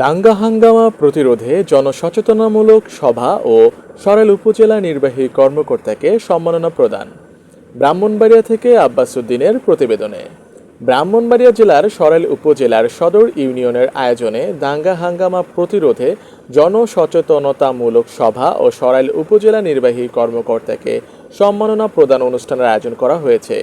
দাঙ্গা হাঙ্গামা প্রতিরোধে জনসচেতনামূলক সভা ও সরাইল উপজেলা নির্বাহী কর্মকর্তাকে সম্মাননা প্রদান। ব্রাহ্মণবাড়িয়া থেকে আব্বাসুদ্দিনের প্রতিবেদনে। ব্রাহ্মণবাড়িয়া জেলার সরাইল উপজেলার সদর ইউনিয়নের আয়োজনে দাঙ্গা হাঙ্গামা প্রতিরোধে জনসচেতনতামূলক সভা ও সরাইল উপজেলা নির্বাহী কর্মকর্তাকে সম্মাননা প্রদান অনুষ্ঠানের আয়োজন করা হয়েছে।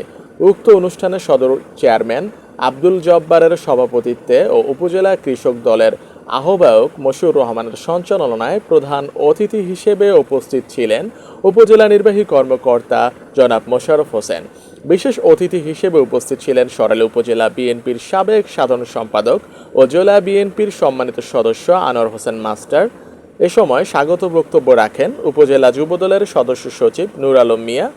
উক্ত অনুষ্ঠানে সদর চেয়ারম্যান আব্দুল জব্বারের সভাপতিত্বে ও উপজেলা কৃষক দলের আহ্বায়ক মশিউর রহমানের সঞ্চালনায় প্রধান অতিথি হিসেবে উপস্থিত ছিলেন উপজেলা নির্বাহী কর্মকর্তা জনাব মোশাররফ হোসেন। বিশেষ অতিথি হিসেবে উপস্থিত ছিলেন সরাইল উপজেলা বিএনপির সাবেক সাধারণ সম্পাদক ও জেলা বিএনপির সম্মানিত সদস্য আনোয়ার হোসেন মাস্টার। এ সময় স্বাগত বক্তব্য রাখেন উপজেলা যুবদলের সদস্য সচিব নূর আলম মিয়া।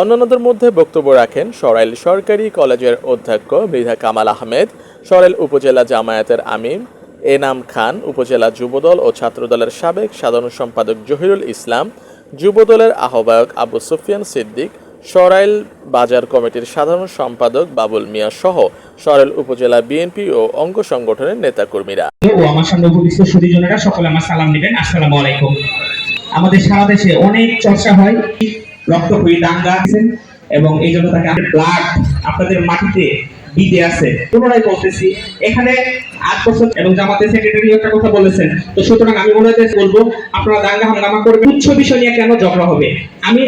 অন্যান্যদের মধ্যে বক্তব্য রাখেন সরাইল সরকারি কলেজের অধ্যক্ষ মৃধা কামাল আহমেদ, সরাইল উপজেলা জামায়াতের আমির এনাম খান উপজেলা যুবদল ও ছাত্রদলের সাবেক সাধারণ সম্পাদক জহিরুল ইসলাম, যুবদলের আহ্বায়ক আবু সুফিয়ান সিদ্দিক, সরাইল বাজার কমিটির সাধারণ সম্পাদক বাবুল মিয়া সহ সরাইল উপজেলা বিএনপি ও অঙ্গ সংগঠনের নেতাকর্মীরা। ও আমার সামনে উপবিষ্ট সুদীজনেরা সকলে আমার সালাম দিবেন আসসালামু আলাইকুম। আমাদের সারা দেশে অনেক চর্চা হয়। রক্তক্ষয়ী দাঙ্গা এবং এই জন্য তাকে ব্লাড আপনাদের মাটিতে বিদে আছে। পুনরায় বলতেছি, এখানে আট বছর এবং জামাতের সেক্রেটারি একটা কথা বলেছেন। তো সুতরাং আমি মনে হয় বলব, আপনারা দাঙ্গা হাঙ্গামা করবেন। উচ্চ বিষয় নিয়ে কেন ঝগড়া হবে? আমি